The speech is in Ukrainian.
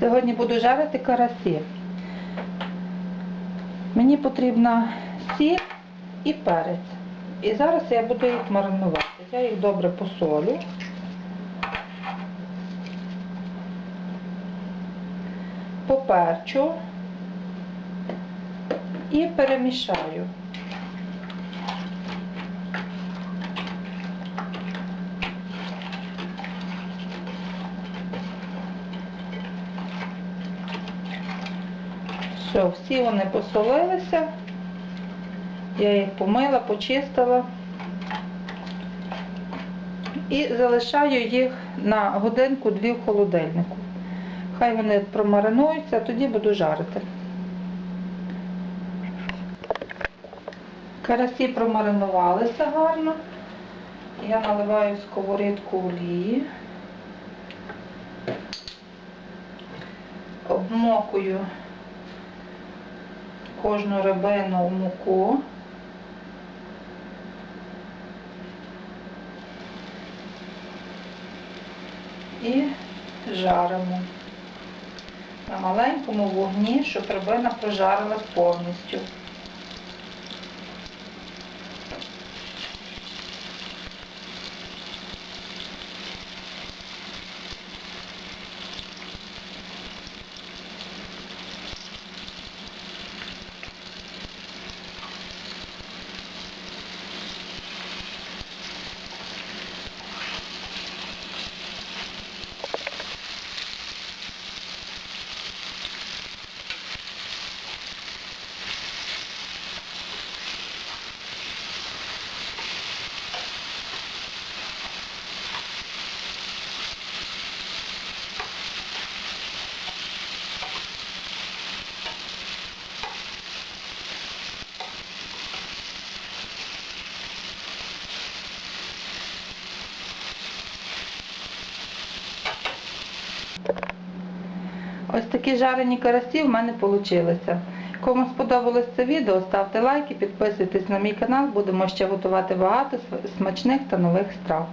Сьогодні буду жарити карасі. Мені потрібна сіль і перець. І зараз я буду їх маринувати. Я їх добре посолю. Поперчу і перемішаю. Все, всі вони посолилися. Я їх помила, почистила. І залишаю їх на годинку-дві в холодильнику. Хай вони промаринуються, тоді буду жарити. Карасі промаринувалися гарно. Я наливаю в сковорідку олії. Обмокую кожну рибину в муку. І жаримо на маленькому вогні, щоб рибина прожарилась повністю. Ось такі жарені карасі в мене вийшли. Кому сподобалось це відео, ставте лайки, підписуйтесь на мій канал, будемо ще готувати багато смачних та нових страв.